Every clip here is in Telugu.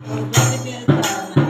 నీ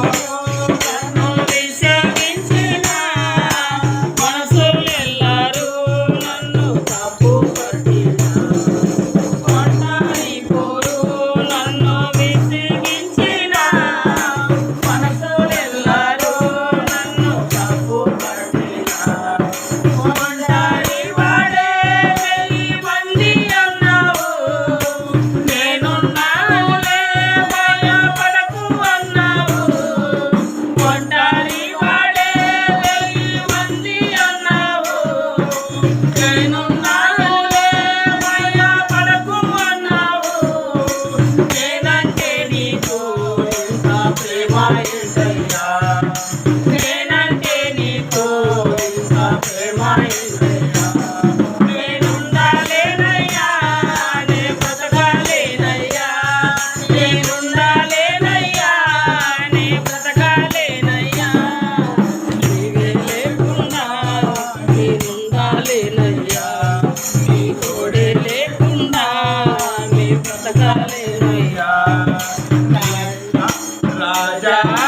Oh, Raja.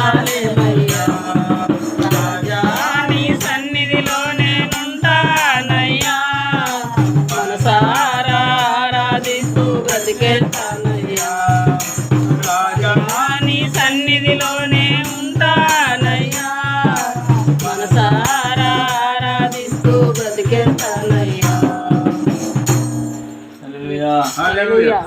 రాలేవయ్యా సన్నిధిలోనే ఉంటానయ్యా మనసారా ఆరాధిస్తూ బ్రతికెళ్తానయ్యా రాజా సన్నిధిలోనే ఉంటానయ్యా. మనసారా ఆరాధిస్తూ బ్రతికెళ్తానయ్యా Hallelujah.